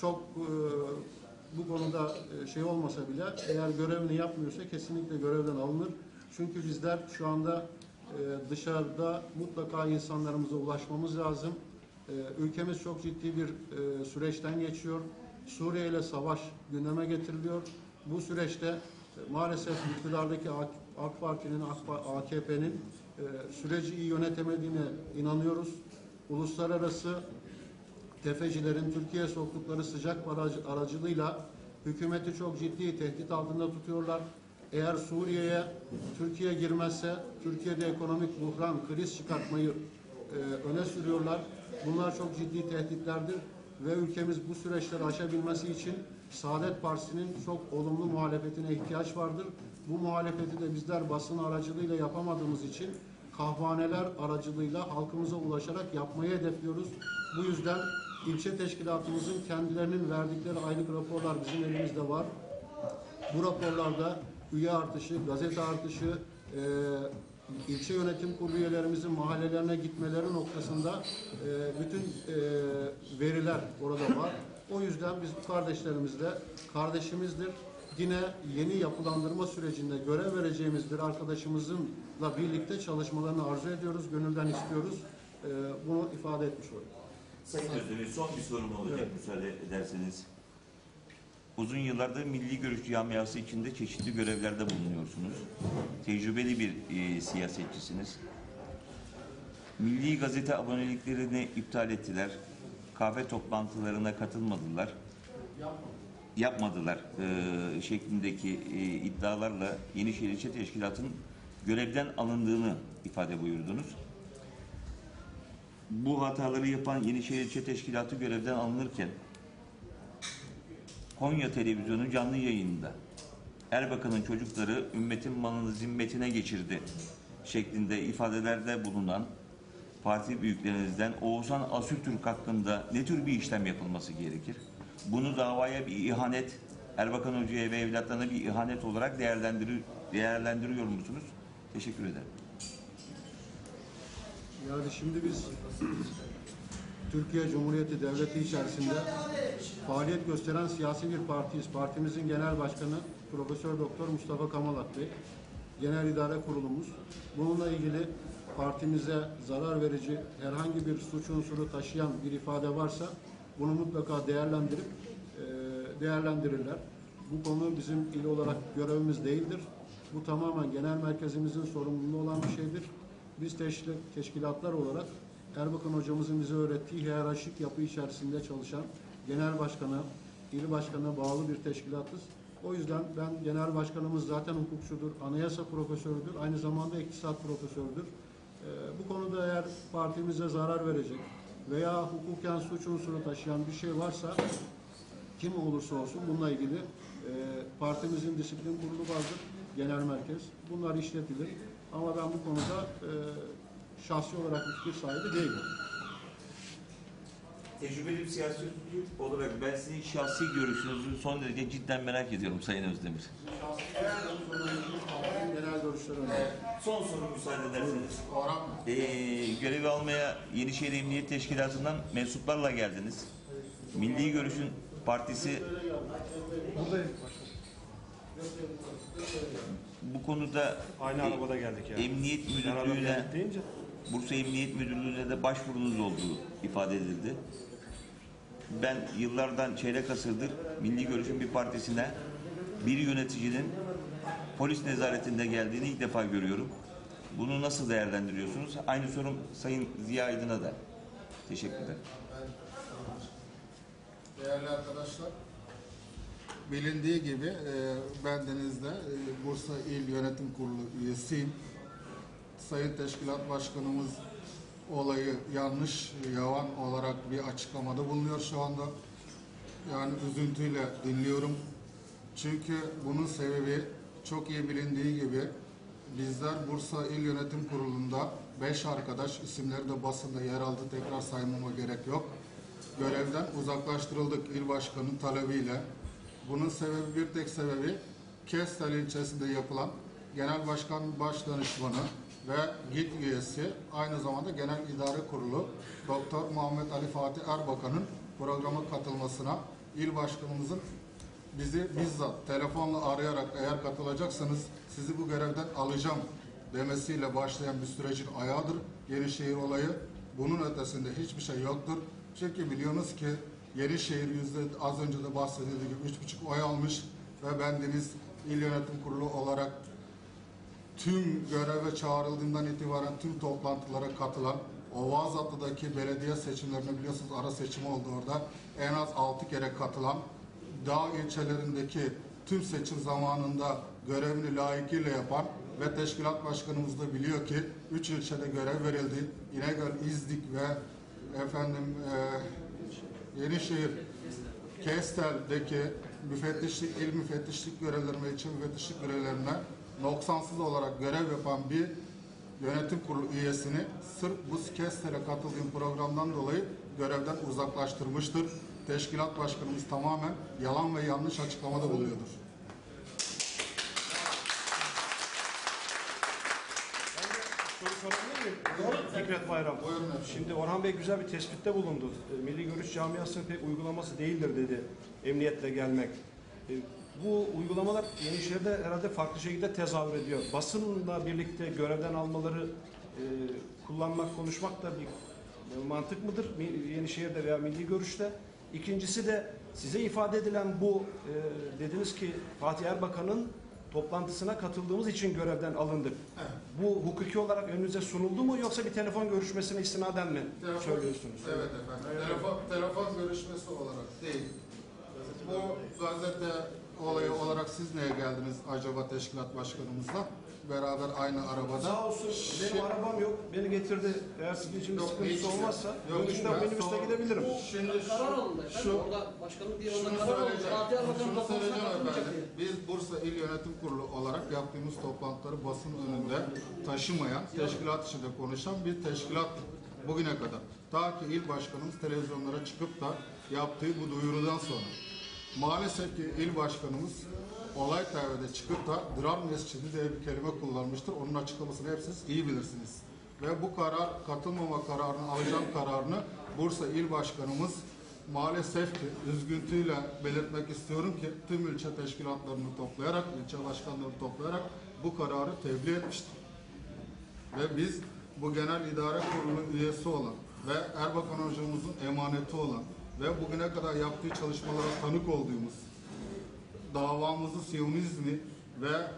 çok e, bu konuda e, şey olmasa bile eğer görevini yapmıyorsa kesinlikle görevden alınır. Çünkü bizler şu anda e, dışarıda mutlaka insanlarımıza ulaşmamız lazım. Ülkemiz çok ciddi bir süreçten geçiyor. Suriye ile savaş gündeme getiriliyor. Bu süreçte maalesef iktidardaki AK, Parti'nin, AKP'nin süreci iyi yönetemediğine inanıyoruz. Uluslararası tefecilerin Türkiye'ye soktukları sıcak para aracı- aracılığıyla hükümeti çok ciddi tehdit altında tutuyorlar. Eğer Suriye'ye Türkiye girmezse Türkiye'de ekonomik buhran, kriz çıkartmayı e, öne sürüyorlar. Bunlar çok ciddi tehditlerdir ve ülkemiz bu süreçleri aşabilmesi için Saadet Partisi'nin çok olumlu muhalefetine ihtiyaç vardır. Bu muhalefeti de bizler basın aracılığıyla yapamadığımız için kahvaneler aracılığıyla halkımıza ulaşarak yapmayı hedefliyoruz. Bu yüzden ilçe teşkilatımızın kendilerinin verdikleri aylık raporlar bizim elimizde var. Bu raporlarda üye artışı, gazete artışı, e, ilçe yönetim kurulu üyelerimizin mahallelerine gitmeleri noktasında e, bütün e, veriler orada var. O yüzden biz bu kardeşlerimizle kardeşimizdir. Yine yeni yapılandırma sürecinde görev vereceğimiz bir arkadaşımızınla birlikte çalışmalarını arzu ediyoruz, gönülden istiyoruz. E, bunu ifade etmiş olayım. Sayın Özdemir son bir sorum olacak müsaade ederseniz. Uzun yıllardır milli görüş camiası içinde çeşitli görevlerde bulunuyorsunuz. Tecrübeli bir e, siyasetçisiniz. Milli gazete aboneliklerini iptal ettiler. Kahve toplantılarına katılmadılar. Yapmadılar e, şeklindeki e, iddialarla Yenişehir İlçe Teşkilatı'nın görevden alındığını ifade buyurdunuz. Bu hataları yapan Yenişehir İlçe Teşkilatı görevden alınırken Konya Televizyonu canlı yayında Erbakan'ın çocukları ümmetin malını zimmetine geçirdi şeklinde ifadelerde bulunan parti büyüklerinizden Oğuzhan Asültürk hakkında ne tür bir işlem yapılması gerekir? Bunu davaya bir ihanet, Erbakan Hoca'ya ve evlatlarına bir ihanet olarak değerlendir değerlendiriyor musunuz? Teşekkür ederim. Yani şimdi biz Türkiye Cumhuriyeti Devleti içerisinde faaliyet gösteren siyasi bir partiyiz. Partimizin genel başkanı Profesör Doktor Mustafa Kamalat Bey, genel idare kurulumuz. Bununla ilgili partimize zarar verici herhangi bir suç unsuru taşıyan bir ifade varsa bunu mutlaka değerlendirip e, değerlendirirler. Bu konu bizim il olarak görevimiz değildir. Bu tamamen genel merkezimizin sorumluluğu olan bir şeydir. Biz teşkil- teşkilatlar olarak Erbakan hocamızın bize öğrettiği hiyerarşik yapı içerisinde çalışan genel başkana, il başkanına bağlı bir teşkilatız. O yüzden ben genel başkanımız zaten hukukçudur, anayasa profesörüdür, aynı zamanda iktisat profesörüdür. Ee, bu konuda eğer partimize zarar verecek veya hukuken suç unsuru taşıyan bir şey varsa kim olursa olsun bununla ilgili e, partimizin disiplin kurulu vardır, genel merkez. Bunlar işletilir. Ama ben bu konuda e, şahsi olarak bir fikir sahibi değilim. Tecrübeli bir siyasetçi olarak ben sizin şahsi görüşünüzü son derece cidden merak ediyorum Sayın Özdemir. Genel görüşleri önemli. Son soru müsaade ederseniz. Ee, görevi almaya Yenişehir Emniyet Teşkilatı'ndan mensuplarla geldiniz. Milli Görüş'ün partisi bu konuda Aynı e, arabada geldik yani. Emniyet Müdürlüğü'ne Bursa Emniyet Müdürlüğü'ne de başvurunuz olduğu ifade edildi. Ben yıllardan çeyrek asırdır Milli Görüş'ün bir partisine bir yöneticinin polis nezaretinde geldiğini ilk defa görüyorum. Bunu nasıl değerlendiriyorsunuz? Aynı sorum Sayın Ziya Aydın'a da. Teşekkürler. Değerli arkadaşlar, bilindiği gibi e, ben Deniz'de e, Bursa İl Yönetim Kurulu üyesiyim. Sayın Teşkilat Başkanımız olayı yanlış, yavan olarak bir açıklamada bulunuyor şu anda. Yani üzüntüyle dinliyorum. Çünkü bunun sebebi çok iyi bilindiği gibi bizler Bursa İl Yönetim Kurulu'nda beş arkadaş isimleri de basında yer aldı. Tekrar saymama gerek yok. Görevden uzaklaştırıldık il başkanının talebiyle. Bunun sebebi bir tek sebebi Kestel ilçesinde yapılan Genel Başkan Baş Danışmanı ve GİT üyesi aynı zamanda Genel İdare Kurulu Doktor Muhammed Ali Fatih Erbakan'ın programa katılmasına il başkanımızın bizi bizzat telefonla arayarak eğer katılacaksanız sizi bu görevden alacağım demesiyle başlayan bir sürecin ayağıdır Yenişehir olayı. Bunun ötesinde hiçbir şey yoktur. Çünkü biliyorsunuz ki Yenişehir yüzde az önce de bahsedildiği gibi üç buçuk oy almış ve bendeniz il yönetim kurulu olarak tüm göreve çağrıldığından itibaren tüm toplantılara katılan Ovazatlı'daki belediye seçimlerine biliyorsunuz ara seçim oldu orada. En az 6 kere katılan dağ ilçelerindeki tüm seçim zamanında görevini layıkıyla yapan ve teşkilat başkanımız da biliyor ki 3 ilçede görev verildi. İnegöl, İznik ve efendim e, Yenişehir Kestel'deki müfettişlik, il müfettişlik görevlerine, ilçe müfettişlik görevlerine noksansız olarak görev yapan bir yönetim kurulu üyesini sırf bu Kestel'e katıldığım programdan dolayı görevden uzaklaştırmıştır. Teşkilat başkanımız tamamen yalan ve yanlış açıklamada bulunuyordur. Fikret Bayram. Buyurun. Şimdi Orhan Bey güzel bir tespitte bulundu. E, Milli Görüş camiasının pek uygulaması değildir dedi emniyetle gelmek. E, Bu uygulamalar Yenişehir'de herhalde farklı şekilde tezahür ediyor. Basınla birlikte görevden almaları e, kullanmak, konuşmak da bir mantık mıdır Yenişehir'de veya Milli Görüş'te? İkincisi de size ifade edilen bu dediniz ki Fatih Erbakan'ın toplantısına katıldığımız için görevden alındık. Bu hukuki olarak önünüze sunuldu mu yoksa bir telefon görüşmesine istinaden mi söylüyorsunuz? Evet efendim. Telefon, telefon görüşmesi olarak değil. Bu gazete olayı olarak siz neye geldiniz acaba teşkilat başkanımızla? Beraber aynı arabada. Sağ olsun benim arabam yok. Beni getirdi. Eğer sizin için bir Yok, sıkıntısı olmazsa yok, dönüşte ben minibüste sonra- gidebilirim. Şimdi karar alındı efendim. şu, Orada başkanlık diye şunu karar alındı. söyleyeceğim. Fatih Erbakan'ın Şunu toplantısına söyleyeceğim katılmayacak efendim. diye. Biz Bursa İl Yönetim Kurulu olarak yaptığımız toplantıları basın önünde taşımayan, teşkilat içinde konuşan bir teşkilat bugüne kadar. Ta ki il başkanımız televizyonlara çıkıp da yaptığı bu duyurudan sonra. Maalesef ki il başkanımız olay TV'de çıkıp da Dram Mescidi diye bir kelime kullanmıştır. Onun açıklamasını hep siz iyi bilirsiniz. Ve bu karar, katılmama kararını, alacağım kararını Bursa İl Başkanımız maalesef ki üzüntüyle belirtmek istiyorum ki tüm ilçe teşkilatlarını toplayarak, ilçe başkanlarını toplayarak bu kararı tebliğ etmiştir. Ve biz bu genel idare kurulu üyesi olan ve Erbakan hocamızın emaneti olan ve bugüne kadar yaptığı çalışmalara tanık olduğumuz davamızı Siyonizmi ve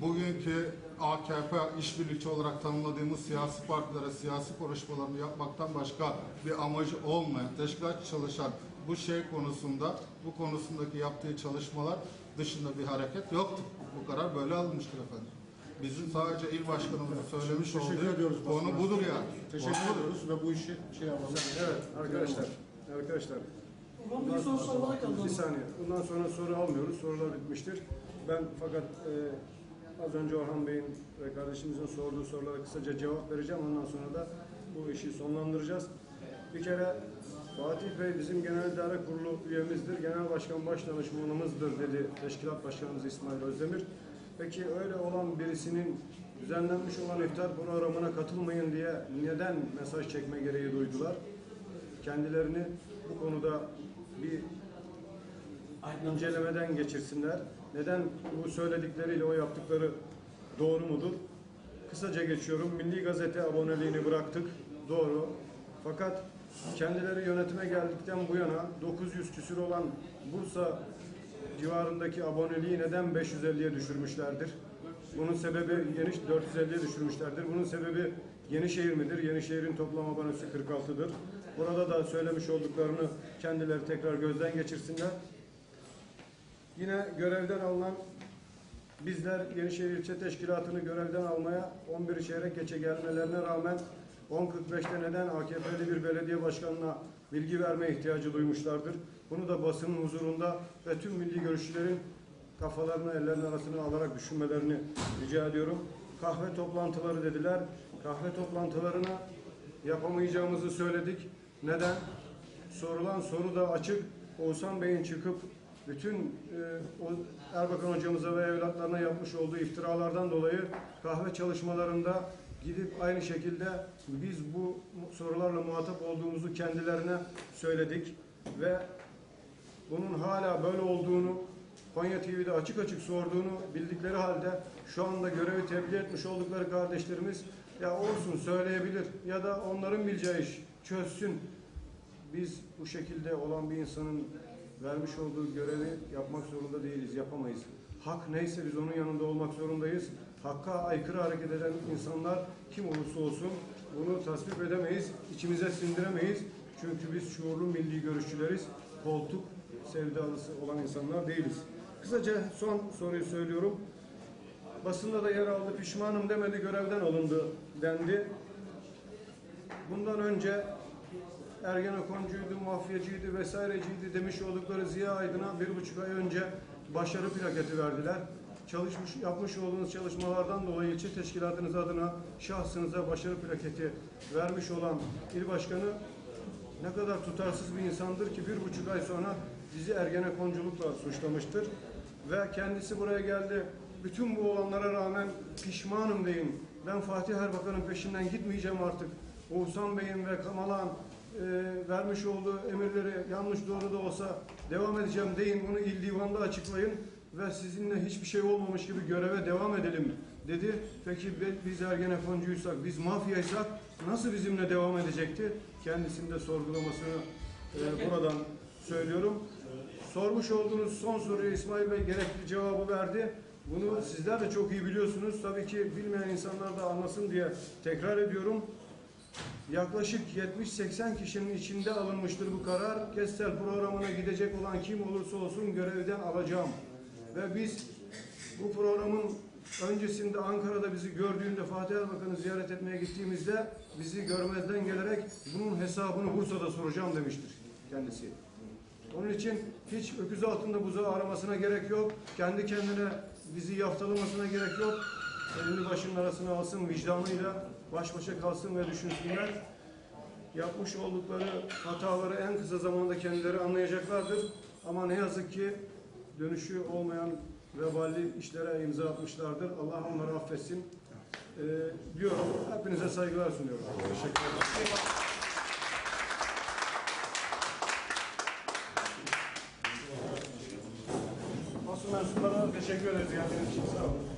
bugünkü AKP işbirlikçi olarak tanımladığımız siyasi partilere siyasi konuşmalarını yapmaktan başka bir amacı olmayan, teşkilat çalışan bu şey konusunda, bu konusundaki yaptığı çalışmalar dışında bir hareket yoktur. Bu karar böyle alınmıştır efendim. Bizim sadece il başkanımızın söylemiş Teşekkür olduğu ediyoruz konu budur yani. Teşekkür Konu ediyoruz ve bu işi şey yapalım. Evet arkadaşlar, arkadaşlar. Ulan bir soru sormada kaldı. Bir saniye. Bundan sonra soru almıyoruz. Sorular bitmiştir. Ben fakat e, az önce Orhan Bey'in ve kardeşimizin sorduğu sorulara kısaca cevap vereceğim. Ondan sonra da bu işi sonlandıracağız. Bir kere Fatih Bey bizim Genel İdare Kurulu üyemizdir. Genel Başkan Baş Danışmanımızdır dedi Teşkilat Başkanımız İsmail Özdemir. Peki öyle olan birisinin düzenlenmiş olan iftar programına katılmayın diye neden mesaj çekme gereği duydular? Kendilerini bu konuda bir incelemeden geçirsinler. Neden bu söyledikleriyle o yaptıkları doğru mudur? Kısaca geçiyorum. Milli Gazete aboneliğini bıraktık. Doğru. Fakat kendileri yönetime geldikten bu yana 900 küsür olan Bursa civarındaki aboneliği neden 550'ye düşürmüşlerdir? Bunun sebebi Yeniş 450'ye düşürmüşlerdir. Bunun sebebi Yenişehir midir? Yenişehir'in toplam abonesi 46'dır. Burada da söylemiş olduklarını kendileri tekrar gözden geçirsinler. Yine görevden alınan bizler Yenişehir İlçe Teşkilatı'nı görevden almaya 11 çeyrek geçe gelmelerine rağmen 10.45'te neden AKP'li bir belediye başkanına bilgi verme ihtiyacı duymuşlardır. Bunu da basının huzurunda ve tüm milli görüşçülerin kafalarını ellerinin arasına alarak düşünmelerini rica ediyorum. Kahve toplantıları dediler. Kahve toplantılarına yapamayacağımızı söyledik. Neden? Sorulan soru da açık. Oğuzhan Bey'in çıkıp bütün e, Erbakan hocamıza ve evlatlarına yapmış olduğu iftiralardan dolayı kahve çalışmalarında gidip aynı şekilde biz bu sorularla muhatap olduğumuzu kendilerine söyledik. ve bunun hala böyle olduğunu Konya TV'de açık açık sorduğunu bildikleri halde şu anda görevi tebliğ etmiş oldukları kardeşlerimiz ya olsun söyleyebilir ya da onların bileceği iş çözsün. Biz bu şekilde olan bir insanın vermiş olduğu görevi yapmak zorunda değiliz, yapamayız. Hak neyse biz onun yanında olmak zorundayız. Hakka aykırı hareket eden insanlar kim olursa olsun bunu tasvip edemeyiz, içimize sindiremeyiz. Çünkü biz şuurlu milli görüşçüleriz, koltuk sevdalısı olan insanlar değiliz. Kısaca son soruyu söylüyorum. Basında da yer aldı, pişmanım demedi, görevden alındı dendi. Bundan önce Ergenekoncuydu, mafyacıydı vesaireciydi demiş oldukları Ziya Aydın'a bir buçuk ay önce başarı plaketi verdiler. Çalışmış, yapmış olduğunuz çalışmalardan dolayı ilçe teşkilatınız adına şahsınıza başarı plaketi vermiş olan il başkanı ne kadar tutarsız bir insandır ki bir buçuk ay sonra bizi ergenekonculukla suçlamıştır. Ve kendisi buraya geldi. Bütün bu olanlara rağmen pişmanım deyin. Ben Fatih Erbakan'ın peşinden gitmeyeceğim artık. Oğuzhan Bey'in ve Kamalan e, vermiş olduğu emirleri yanlış doğru da olsa devam edeceğim deyin. Bunu il divanda açıklayın ve sizinle hiçbir şey olmamış gibi göreve devam edelim dedi. Peki biz Ergenekoncuysak, biz mafyaysak nasıl bizimle devam edecekti? Kendisinin de sorgulamasını e, buradan söylüyorum. Sormuş olduğunuz son soruya İsmail Bey gerekli cevabı verdi. Bunu sizler de çok iyi biliyorsunuz. Tabii ki bilmeyen insanlar da anlasın diye tekrar ediyorum. Yaklaşık 70-80 kişinin içinde alınmıştır bu karar. Kestel programına gidecek olan kim olursa olsun görevden alacağım. Ve biz bu programın öncesinde Ankara'da bizi gördüğünde Fatih Erbakan'ı ziyaret etmeye gittiğimizde bizi görmezden gelerek bunun hesabını Bursa'da soracağım demiştir kendisi. Onun için hiç öküz altında buzağı aramasına gerek yok. Kendi kendine bizi yaftalamasına gerek yok. Elini başının arasına alsın, vicdanıyla baş başa kalsın ve düşünsünler. Yapmış oldukları hataları en kısa zamanda kendileri anlayacaklardır. Ama ne yazık ki dönüşü olmayan veballi işlere imza atmışlardır. Allah onları affetsin. Ee, diyorum. Hepinize saygılar sunuyorum. Teşekkür ederim. Basın mensuplarına teşekkür ederiz için. Sağ olun.